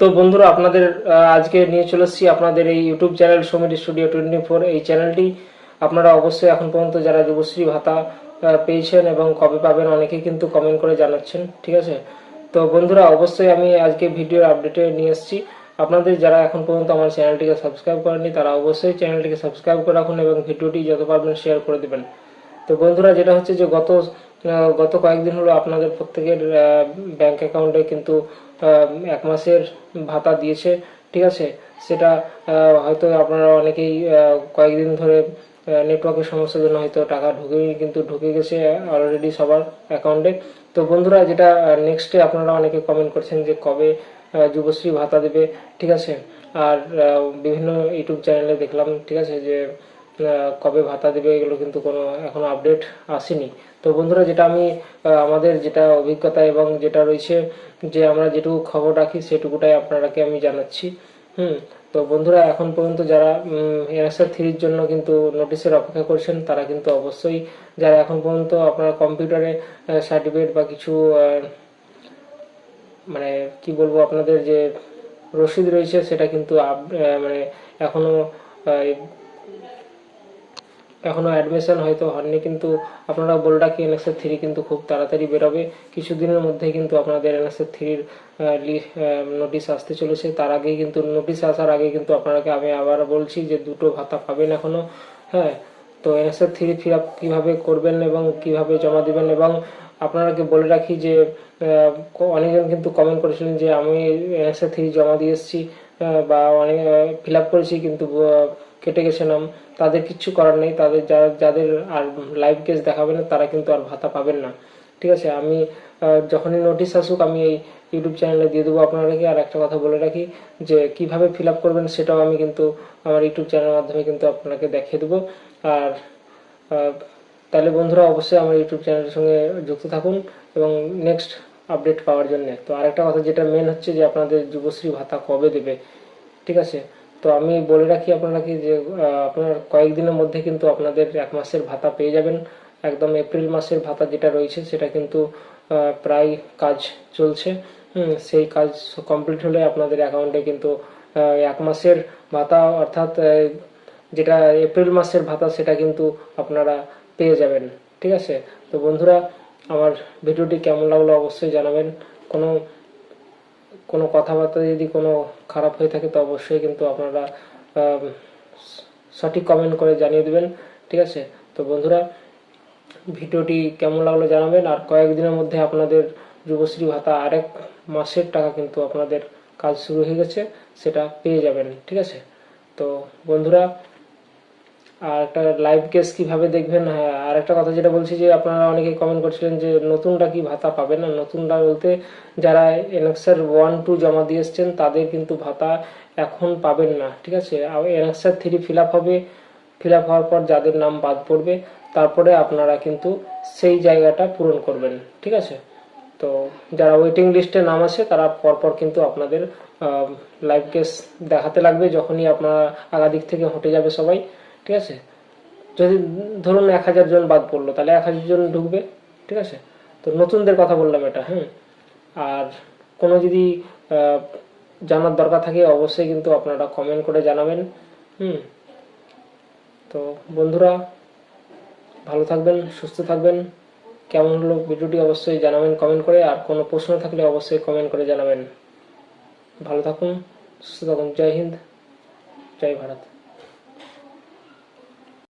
তো বন্ধুরা, আপনাদের আজকে নিয়ে চলে এসেছি আপনাদের এই YouTube channel Sameer studio twenty four এই চ্যানেলটি আপনারা অবশ্যই এখন পর্যন্ত যারা যুবশ্রী ভাতা পেয়েছেন এবং কবে পাবেন অনেকেই কিন্তু কমেন্ট করে জানাচ্ছেন, ঠিক আছে? তো বন্ধুরা, অবশ্যই আমি আজকে ভিডিওর আপডেটে নিয়ে এসেছি। আপনাদের যারা এখন পর্যন্ত আমার চ্যানেলটিকে সাবস্ক্রাইব করেননি, তারা অবশ্যই চ্যানেলটিকে সাবস্ক্রাইব করে রাখুন এবং ভিডিওটি যত পারবেন শেয়ার করে দেবেন। তো বন্ধুরা, যেটা হচ্ছে যে গত গত কয়েকদিন হলো আপনাদের প্রত্যেকের ব্যাংক অ্যাকাউন্টে কিন্তু এক মাসের ভাতা দিয়েছে, ঠিক আছে? সেটা হয়তো আপনারা অনেকেই কয়েকদিন ধরে নেটওয়ার্কের সমস্যার জন্য হয়তো টাকা ঢুকে কিন্তু ঢুকে গেছে অলরেডি সবার অ্যাকাউন্টে তো বন্ধুরা, যেটা নেক্সটে আপনারা অনেকে কমেন্ট করছেন যে কবে যুবশ্রী ভাতা দেবে, ঠিক আছে? আর বিভিন্ন ইউটিউব চ্যানেলে দেখলাম, ঠিক আছে? যে কবে ভাতা দেবে এগুলো কিন্তু কোনো এখনও আপডেট আসেনি। তো বন্ধুরা, যেটা আমি আমাদের যেটা অভিজ্ঞতা এবং যেটা রয়েছে যে আমরা যেটুকু খবর রাখি সেটুকুটাই আপনারাকে আমি জানাচ্ছি। হুম, তো বন্ধুরা, এখন পর্যন্ত যারা এনএসআর থ্রির জন্য কিন্তু নোটিশের অপেক্ষা করছেন, তারা কিন্তু অবশ্যই যারা এখন পর্যন্ত আপনারা কম্পিউটারে সার্টিফিকেট বা কিছু মানে কি বলব আপনাদের যে রসিদ রয়েছে সেটা কিন্তু মানে এখনও আহ, এখনও অ্যাডমিশন হয়তো হননি কিন্তু আপনারা বলে রাখি এনএসএ থ্রি কিন্তু খুব তাড়াতাড়ি বেরোবে। কিছুদিনের মধ্যে কিন্তু আপনাদের এনএসএ থ্রির নোটিশ আসতে চলেছে। তার আগেই কিন্তু নোটিশ আসার আগে কিন্তু আপনাকে আমি আবার বলছি যে দুটো ভাতা পাবেন এখনও হ্যাঁ তো এনএসএ থ্রি ফিল আপ কীভাবে করবেন এবং কীভাবে জমা দিবেন এবং আপনারাকে বলে রাখি যে অনেকজন কিন্তু কমেন্ট করেছিলেন যে আমি এনএসএ থ্রি জমা দিয়ে এসেছি বা অনেক ফিল আপ করেছি কিন্তু কেটে গেছে নাম তাদের কিচ্ছু করার নেই, তাদের যারা যাদের আর লাইভ কেস দেখাবেন না, তারা কিন্তু আর ভাতা পাবেন না। ঠিক আছে? আমি যখনই নোটিশ আসুক, আমি এই ইউটিউব চ্যানেলে দিয়ে দেবো আপনাদেরকে। আর একটা কথা বলে রাখি, যে কীভাবে ফিল আপ করবেন সেটাও আমি কিন্তু আমার ইউটিউব চ্যানেলের মাধ্যমে কিন্তু আপনাকে দেখিয়ে দেবো। আর তাহলে বন্ধুরা অবশ্যই আমার ইউটিউব চ্যানেলের সঙ্গে যুক্ত থাকুন এবং নেক্সট আপডেট পাওয়ার জন্য। তো আরেকটা কথা, যেটা মেন হচ্ছে যে আপনাদের যুবশ্রী ভাতা কবে দেবে? ঠিক আছে? তো আমি বলে রাখি আপনারা কি যে আপনার কয়েকদিনের মধ্যে কিন্তু আপনাদের এক মাসের ভাতা পেয়ে যাবেন। একদম এপ্রিল মাসের ভাতা যেটা রয়েছে সেটা কিন্তু প্রায় কাজ চলছে। সেই কাজ কমপ্লিট হলে আপনাদের অ্যাকাউন্টে কিন্তু এক মাসের ভাতা অর্থাৎ যেটা এপ্রিল মাসের ভাতা সেটা কিন্তু আপনারা পেয়ে যাবেন। ঠিক আছে? তো বন্ধুরা, আমার ভিডিওটি কেমন লাগল অবশ্যই জানাবেন। কোনো কোনো কথাবার্তা যদি কোনো খারাপ হয়ে থাকে, তো অবশ্যই কিন্তু আপনারা সঠিক কমেন্ট করে জানিয়ে দেবেন, ঠিক আছে? তো বন্ধুরা, ভিডিওটি কেমন লাগল জানাবেন, আর কয়েকদিনের মধ্যে আপনাদের যুবশ্রী ভাতা আরেক মাসের টাকা কিন্তু আপনাদের কাজ শুরু হয়ে গেছে, সেটা পেয়ে যাবেন, ঠিক আছে? তো বন্ধুরা আর একটা লাইভ কেস কীভাবে দেখবেন? হ্যাঁ আর একটা কথা যেটা বলছি যে, আপনারা অনেকে কমেন্ট করছিলেন যে নতুনটা কি ভাতা পাবেন না? নতুনটা বলতে যারা এনএক্সার ওয়ান টু জমা দিয়ে এসছেন, তাদের কিন্তু ভাতা এখন পাবেন না, ঠিক আছে? এনএক্সার থ্রি ফিল আপ হবে ফিল আপ হওয়ার পর যাদের নাম বাদ পড়বে, তারপরে আপনারা কিন্তু সেই জায়গাটা পূরণ করবেন, ঠিক আছে? তো যারা ওয়েটিং লিস্টে নাম আছে, তারা পরপর কিন্তু আপনাদের লাইভ কেস দেখাতে লাগবে, যখনই আপনারা আগাদিক থেকে হটে যাবে সবাই। ঠিক আছে? যদি ধরুন এক হাজার জন বাদ পড়ল, তাহলে এক হাজার জন ঢুকবে, ঠিক আছে? তো নতুনদের কথা বললাম এটা হ্যাঁ আর কোনো যদি জানার দরকার থাকে, অবশ্যই কিন্তু আপনারা কমেন্ট করে জানাবেন, হুম? তো বন্ধুরা, ভালো থাকবেন, সুস্থ থাকবেন। কেমন হলো ভিডিওটি অবশ্যই জানাবেন কমেন্ট করে, আর কোনো প্রশ্ন থাকলে অবশ্যই কমেন্ট করে জানাবেন। ভালো থাকুন, সুস্থ থাকুন, জয় হিন্দ, জয় ভারত।